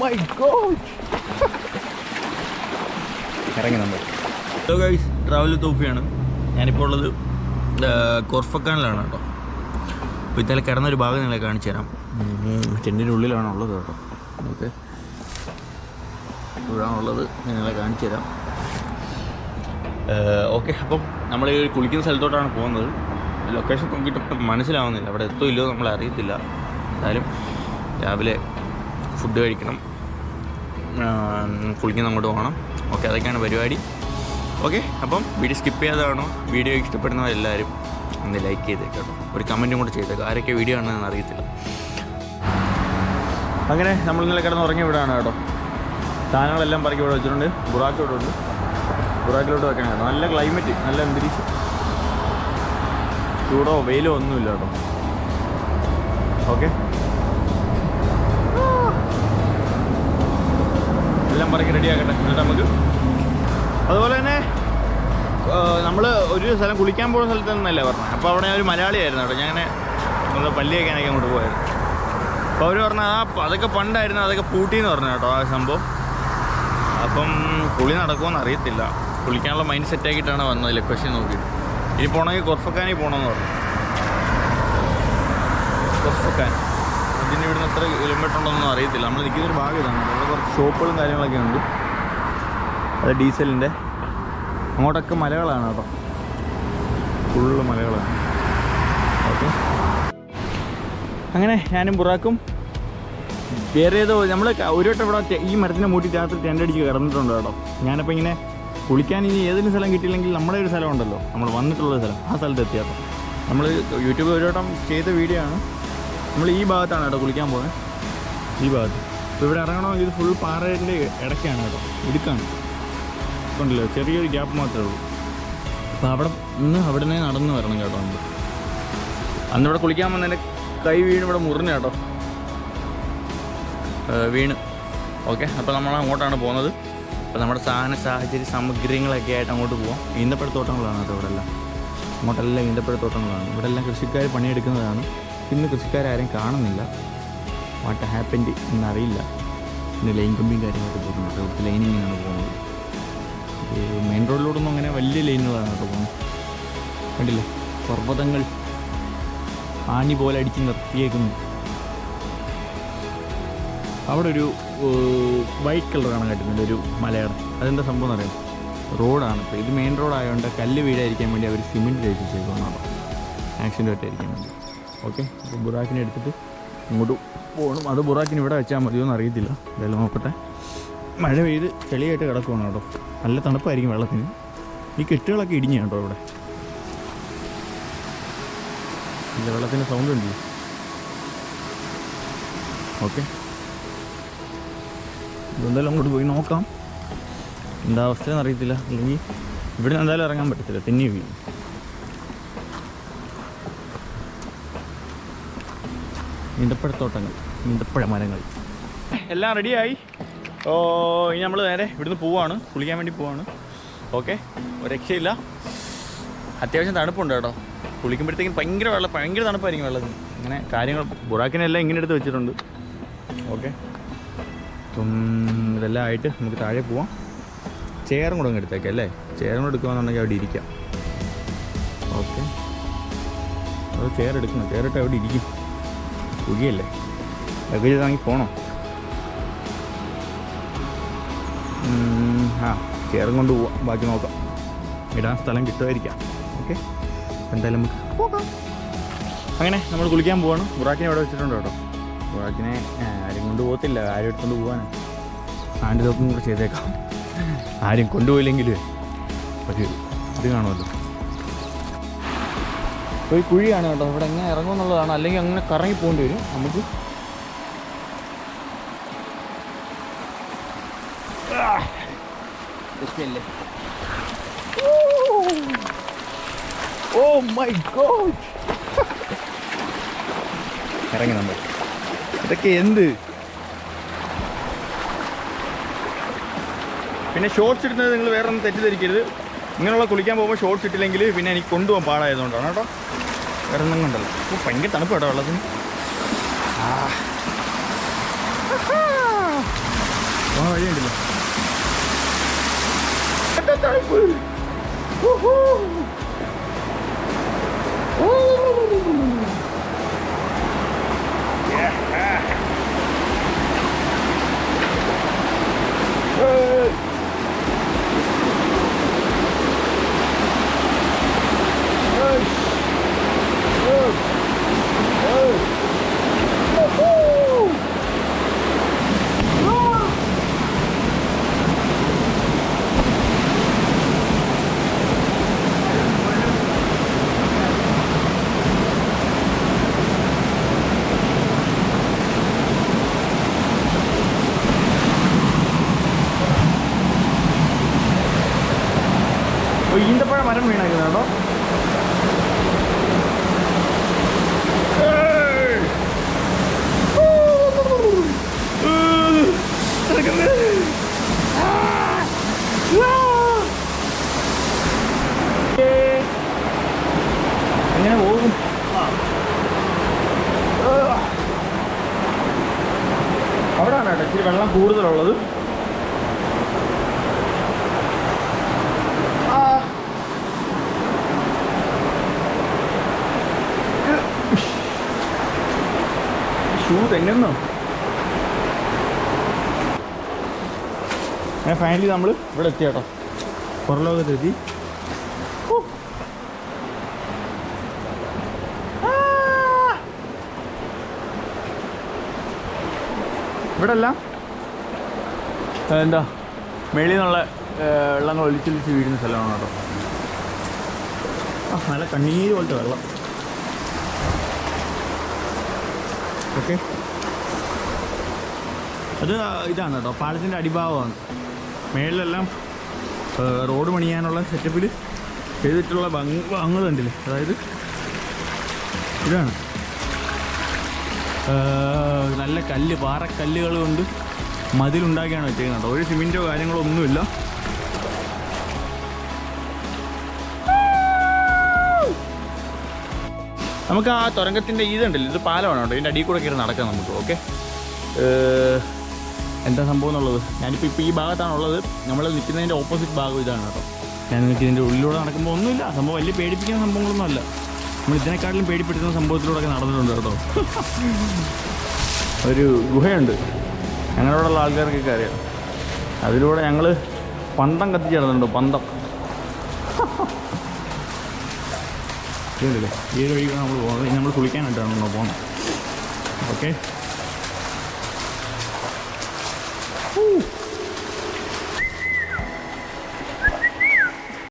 My God ഇറങ്ങി നമ്മൾ. Hello guys travel തോഫിയാണ് ഞാനിപ്പോൾ ഉള്ളത് കോർഫക്കാനിലാണ് കേട്ടോ. അപ്പോൾ ഇന്നലെ കിടന്നൊരു ഭാഗം നിങ്ങളെ കാണിച്ചു തരാം. ടെന്റിന്റെ ഉള്ളിലാണ് ഉള്ളത് കേട്ടോ. ഓക്കെ ഇവിടാണുള്ളത് നിങ്ങളെ കാണിച്ചു തരാം. ഓക്കെ അപ്പം നമ്മൾ ഈ കുളിക്കുന്ന സ്ഥലത്തോട്ടാണ് പോകുന്നത്. ലൊക്കേഷൻ നോക്കിയിട്ട് മനസ്സിലാവുന്നില്ല. അവിടെ എത്തോ ഇല്ലയോ നമ്മൾ അറിയത്തില്ല. എന്തായാലും രാവിലെ ഫുഡ് കഴിക്കണം. കുളിക്കുന്ന അങ്ങോട്ട് പോകണം. ഓക്കെ അതൊക്കെയാണ് പരിപാടി. ഓക്കെ അപ്പം വീഡിയോ സ്കിപ്പ് ചെയ്യാതാണോ വീഡിയോ ഇഷ്ടപ്പെടുന്നവരെല്ലാവരും ഒന്ന് ലൈക്ക് ചെയ്തേക്കാട്ടോ ഒരു കമന്റും കൂടെ ചെയ്തേക്കാം. ആരൊക്കെ വീഡിയോ ആണെന്ന് അറിയത്തില്ല. അങ്ങനെ നമ്മൾ ഇന്നലെ കിടന്ന് ഉറങ്ങി വിടാണ് കേട്ടോ. സാധനങ്ങളെല്ലാം പറക്കി ഇവിടെ വെച്ചിട്ടുണ്ട്. ബുറാക്ക് ഇവിടെ ഉണ്ട്. ബുറാക്കിലോട്ട് വെക്കണം കേട്ടോ. നല്ല ക്ലൈമറ്റ് നല്ല അന്തരീക്ഷം. ചൂടോ വെയിലോ ഒന്നുമില്ല കേട്ടോ. ഓക്കെ. എല്ലാം പറഞ്ഞ് റെഡിയാക്കട്ടെ. എന്നിട്ട് നമുക്ക് അതുപോലെ തന്നെ നമ്മൾ ഒരു സ്ഥലം കുളിക്കാൻ പോകുന്ന സ്ഥലത്ത് നിന്നല്ലേ പറഞ്ഞത് അപ്പോൾ അവിടെ ഒരു മലയാളിയായിരുന്നു അവിടെ ഞാൻ നമ്മൾ പല്ലി വയ്ക്കാനൊക്കെ അങ്ങോട്ട് പോയത്. അപ്പോൾ അവർ പറഞ്ഞ ആ അതൊക്കെ പണ്ടായിരുന്നു അതൊക്കെ പൂട്ടിയെന്ന് പറഞ്ഞു കേട്ടോ ആ സംഭവം. അപ്പം കുളി നടക്കുമെന്ന് അറിയത്തില്ല. കുളിക്കാനുള്ള മൈൻഡ് സെറ്റ് ആക്കിയിട്ടാണ് വന്നത് ലൊക്കേഷൻ നോക്കിയിട്ട്. ഇനി പോകണമെങ്കിൽ കൊർഫക്കാനിൽ പോകണമെന്ന് പറഞ്ഞു. കൊർഫക്കാൻ ഇതിന് ഇവിടുന്ന് എത്ര കിലോമീറ്റർ ഉണ്ടെന്നൊന്നും അറിയത്തില്ല. നമ്മൾ നിൽക്കുന്ന ഒരു ഭാഗം ഇതാണ്. അവിടെ കുറച്ച് ഷോപ്പുകളും കാര്യങ്ങളൊക്കെ ഉണ്ട്. അത് ഡീസലിന്റെ അങ്ങോട്ടൊക്കെ മലകളാണ് കേട്ടോ. ഫുള്ള് മലകളാണ്. ഓക്കെ അങ്ങനെ ഞാനും ബുറാക്കും വേറെ ഏതോ നമ്മൾ ഒരു വട്ടം ഇവിടെ ഈ മരത്തിന്റെ മൂട്ടി രാത്രി ടെന്റ് അടിച്ച് കിടന്നിട്ടുണ്ട് കേട്ടോ. ഞാനപ്പോൾ ഇങ്ങനെ കുളിക്കാൻ ഇനി ഏതെങ്കിലും സ്ഥലം കിട്ടിയില്ലെങ്കിൽ നമ്മുടെ ഒരു സ്ഥലം ഉണ്ടല്ലോ. നമ്മൾ വന്നിട്ടുള്ള സ്ഥലം ആ സ്ഥലത്ത് എത്തിയപ്പോൾ നമ്മൾ യൂട്യൂബിൽ ഒരു വട്ടം ചെയ്ത വീഡിയോ ആണ്. നമ്മൾ ഈ ഭാഗത്താണ് കേട്ടോ കുളിക്കാൻ പോകുന്നത് ഈ ഭാഗത്ത്. അപ്പോൾ ഇവിടെ ഇറങ്ങണമെങ്കിൽ ഇത് ഫുൾ പാറേന്റെ ഇടയ്ക്കാണ് കേട്ടോ. ഇടുക്കാണ്. ഉണ്ടല്ലോ ചെറിയൊരു ഗ്യാപ്പ് മാത്രമേ ഉള്ളൂ. അപ്പോൾ അവിടെ നിന്ന് അവിടെ നിന്ന് നടന്ന് വരണം കേട്ടോ നമ്മൾ അന്ന് ഇവിടെ കുളിക്കാൻ വന്നതിന്റെ കൈ വീണ് ഇവിടെ മുറിഞ്ഞ കേട്ടോ. വീണ്. ഓക്കെ അപ്പോൾ നമ്മൾ അങ്ങോട്ടാണ് പോകുന്നത്. അപ്പോൾ നമ്മുടെ സാധന സാഹചര്യ സാമഗ്രികളൊക്കെ ആയിട്ട് അങ്ങോട്ട് പോവാം. ഈന്തപ്പഴത്തോട്ടങ്ങളാണ് കേട്ടോ ഇവിടെ എല്ലാം അങ്ങോട്ടെല്ലാം ഈന്തപ്പഴത്തോട്ടങ്ങളാണ്. ഇവിടെ എല്ലാം കൃഷിക്കാർ പണിയെടുക്കുന്നതാണ്. ഇന്ന് കൃഷിക്കാരും കാണുന്നില്ല. വാട്ട് ഹാപ്പൻഡ് എന്നറിയില്ല. ഇന്ന് ലൈൻ കമ്പിയും കാര്യങ്ങളൊക്കെ പോകുന്നുണ്ട്. ഇവിടുത്തെ ലൈനിങ്ങിനാണ് പോകുന്നത്. മെയിൻ റോഡിലൂടെയൊന്നും അങ്ങനെ വലിയ ലൈനുകളാണ് കേട്ടോ പോകുന്നത്. കണ്ടില്ലേ? പർവതങ്ങൾ ആണി പോലെ അടിച്ച് നിർത്തിയേക്കുന്നു. അവിടെ ഒരു വൈറ്റ് കളറാണ് കട്ടുന്നത് ഒരു മലയാണ് അതെന്താ സംഭവം എന്ന് അറിയാം റോഡാണ്. ഇപ്പോൾ ഇത് മെയിൻ റോഡായതുകൊണ്ട് കല്ല് വീഴാതിരിക്കാൻ വേണ്ടി അവർ സിമെന്റ് തേച്ചിട്ടേക്കുവാണ് ആക്സിഡന്റ് പറ്റായിരിക്കാൻ വേണ്ടി. ഓക്കെ അപ്പോൾ ബുറാക്കിനെ എടുത്തിട്ട് ഇങ്ങോട്ട് പോകണം അത് ബുറാക്കിന് ഇവിടെ വെച്ചാൽ മതിയോ എന്ന് അറിയത്തില്ല എന്തായാലും നോക്കട്ടെ. മഴ പെയ്ത് ചെളിയായിട്ട് കിടക്കുവാണ് കേട്ടോ. നല്ല തണുപ്പായിരിക്കും വെള്ളത്തിന്. ഈ കെട്ടുകളൊക്കെ ഇടിഞ്ഞ കേട്ടോ ഇവിടെ. ഇല്ല വെള്ളത്തിന്റെ സൗണ്ട് ഉണ്ട്? ഓക്കെ. എന്തായാലും അങ്ങോട്ട് പോയി നോക്കാം. എന്താ അവസ്ഥയെന്ന് അറിയത്തില്ല. അല്ലെങ്കിൽ ഇവിടെ നിന്ന് എന്തായാലും ഇറങ്ങാൻ പറ്റത്തില്ല. തെന്നി വീഴും. ഈന്തപ്പഴത്തോട്ടങ്ങൾ ഈന്തപ്പഴ മരങ്ങൾ എല്ലാം റെഡിയായി. ഓ ഇനി നമ്മൾ നേരെ ഇവിടുന്ന് പോവാണ്. കുളിക്കാൻ വേണ്ടി പോവാണ്. ഓക്കെ. രക്ഷയില്ല. അത്യാവശ്യം തണുപ്പുണ്ട് കേട്ടോ. കുളിക്കുമ്പോഴത്തേക്കും ഭയങ്കര വെള്ളം ഭയങ്കര തണുപ്പായിരിക്കും വെള്ളത്തിന്. അങ്ങനെ കാര്യങ്ങൾ ബുറാക്കിനെല്ലാം ഇങ്ങനെ എടുത്ത് വെച്ചിട്ടുണ്ട്. ഓക്കെ. ഇതെല്ലാം ആയിട്ട് നമുക്ക് താഴെ പോവാം. ചെയറും കൂടെ അങ്ങ് എടുത്തേക്കാം അല്ലേ? ചെയറും കൂടെ എടുക്കുകയാണെന്നുണ്ടെങ്കിൽ അവിടെ ഇരിക്കാം. ഓക്കെ. അത് ചെയർ എടുക്കണം. ചെയർ ഇട്ട് അവിടെ ഇരിക്കും. കുഴിയല്ലേ ലഗേജ് വാങ്ങി പോണോ? ആ ചെയറും കൊണ്ട് പോവാം. ബാക്കി നോക്കാം. ഇടാൻ സ്ഥലം കിട്ടുമായിരിക്കാം. ഓക്കെ? എന്തായാലും നമുക്ക് പോകാം. അങ്ങനെ നമ്മൾ കുളിക്കാൻ പോവാണ്. ബുറാക്കിനെ ഇവിടെ വെച്ചിട്ടുണ്ട് കേട്ടോ. ബുറാക്കിനെ ആരും കൊണ്ട് പോകത്തില്ല. ആരും എടുത്തുകൊണ്ട് പോകാനാണ് ആന്റെ തോക്കും കൂടെ ചെയ്തേക്കാം. ആരും കൊണ്ടുപോയില്ലെങ്കിൽ ഒരു ഇത് കാണുമല്ലോ. ഈ കുഴിയാണ് കേട്ടോ. ഇവിടെ എങ്ങനെ ഇറങ്ങും എന്നുള്ളതാണ്. അല്ലെങ്കിൽ അങ്ങനെ കറങ്ങി പോകേണ്ടി വരും. നമുക്ക് ഓ മൈ ഗോഡ്. ഇറങ്ങി നമ്മൾ. ഇതൊക്കെ എന്ത്? പിന്നെ ഷോർട്സ് ഇടുന്നത് നിങ്ങൾ വേറെ ഒന്നും തെറ്റിദ്ധരിക്കരുത്. ഇങ്ങനെയുള്ള കുളിക്കാൻ പോകുമ്പോൾ ഷോർട്സ് ഇട്ടില്ലെങ്കിൽ പിന്നെ എനിക്ക് കൊണ്ടുപോകാൻ പാടായതുകൊണ്ടാണ് കേട്ടോ. വേറെ കൊണ്ടല്ലോ. അപ്പോൾ ഭയങ്കര തണുപ്പ് കേട്ടോ വെള്ളത്തിന്. ആ. വഴിയുണ്ടല്ലോ. തണുപ്പ്. ഈന്തപ്പഴ മരം വീണായിരുന്നോ എങ്ങനെ പോകും. അവിടെയാണ് കേട്ടോ ഇച്ചിരി വെള്ളം കൂടുതലുള്ളത് ആ ഷൂ തെങ്ങുന്നോ അങ്ങനെ ഫൈനലി നമ്മൾ ഇവിടെ എത്തി കേട്ടോ പുറലോകത്തെത്തി. ഇവിടെ അല്ല എന്താ? മേളിൽ നിന്നുള്ള വെള്ളങ്ങൾ ഒലിച്ചൊലിച്ച് വീഴുന്ന സ്ഥലമാണ് കേട്ടോ. ആ നല്ല കണ്ണീര് പോലത്തെ വെള്ളം. ഓക്കെ. അത് ഇതാണ് കേട്ടോ. പാലത്തിന്റെ അടിഭാഗമാണ്. മേളിലെല്ലാം റോഡ് പണിയാനുള്ള സെറ്റപ്പിൽ ചെയ്തിട്ടുള്ള ഭംഗ് ഭംഗങ്ങൾ കണ്ടില്ലേ? അതായത് ഇതാണ്. നല്ല കല്ല് പാറക്കല്ലുകൾ കൊണ്ട് മതിലുണ്ടാക്കിയാണ് വെച്ചേക്കുന്നത് ഒരു സിമെന്റോ കാര്യങ്ങളോ ഒന്നുമില്ല. നമുക്ക് ആ തുരങ്കത്തിന്റെ ഇതുണ്ടല്ലോ ഇത് പാലമാണ്? കേട്ടോ ഇതിന്റെ അടിയിൽ കൂടെ കയറി നടക്കാം നമുക്ക് ഓക്കെ എന്താ സംഭവം എന്നുള്ളത്? ഞാനിപ്പോൾ ഇപ്പോൾ ഈ ഭാഗത്താണുള്ളത് നമ്മൾ നിൽക്കുന്നതിന്റെ ഓപ്പോസിറ്റ് ഭാഗം ഇതാണ് കേട്ടോ. ഞാൻ നിങ്ങൾക്ക് ഇതിന്റെ ഉള്ളിലൂടെ നടക്കുമ്പോൾ ഒന്നുമില്ല. സംഭവം വലിയ പേടിപ്പിക്കുന്ന സംഭവങ്ങളൊന്നും അല്ല. നമ്മൾ ഇതിനെക്കാട്ടിലും പേടിപ്പെടുത്തുന്ന സംഭവത്തിലൂടെയൊക്കെ നടന്നിട്ടുണ്ട് കേട്ടോ. ഒരു ഗുഹയുണ്ട്. ഞങ്ങളോടുള്ള ആൾക്കാർക്കൊക്കെ അറിയാം അതിലൂടെ ഞങ്ങൾ പന്തം കത്തിച്ച് നടന്നിട്ടുണ്ട് പന്തം. ഇതുണ്ടല്ലേ ഈ ഒരു വഴിക്ക് നമ്മൾ പോകുന്നത് നമ്മൾ കുളിക്കാനായിട്ടാണ് നമ്മൾ പോകുന്നത് ഓക്കെ?